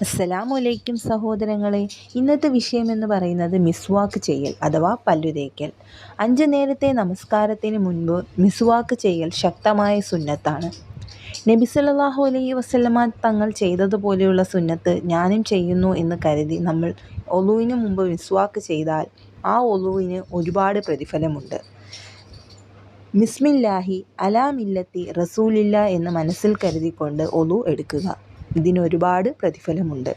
അസ്സലാമലൈക്കും സഹോദരങ്ങളെ. ഇന്നത്തെ വിഷയം എന്ന് പറയുന്നത് മിസ്വാക്ക് ചെയ്യൽ അഥവാ പല്ലുതേക്കൽ. അഞ്ച് നേരത്തെ നമസ്കാരത്തിന് മുൻപ് മിസ്വാക്ക് ചെയ്യൽ ശക്തമായ സുന്നത്താണ്. നബി സല്ലല്ലാഹു അലൈഹി വസല്ലമ തങ്ങൾ ചെയ്തതുപോലെയുള്ള സുന്നത്ത് ഞാനും ചെയ്യുന്നു എന്ന് കരുതി നമ്മൾ ഒലുവിന് മുമ്പ് മിസ്വാക്ക് ചെയ്താൽ ആ ഒലുവിന് ഒരുപാട് പ്രതിഫലമുണ്ട്. മിസ്മില്ലാഹി അലാമില്ലത്തി റസൂലില്ല എന്ന് മനസ്സിൽ കരുതിക്കൊണ്ട് ഒലു എടുക്കുക. ഇതിന് ഒരുപാട് പ്രതിഫലമുണ്ട്.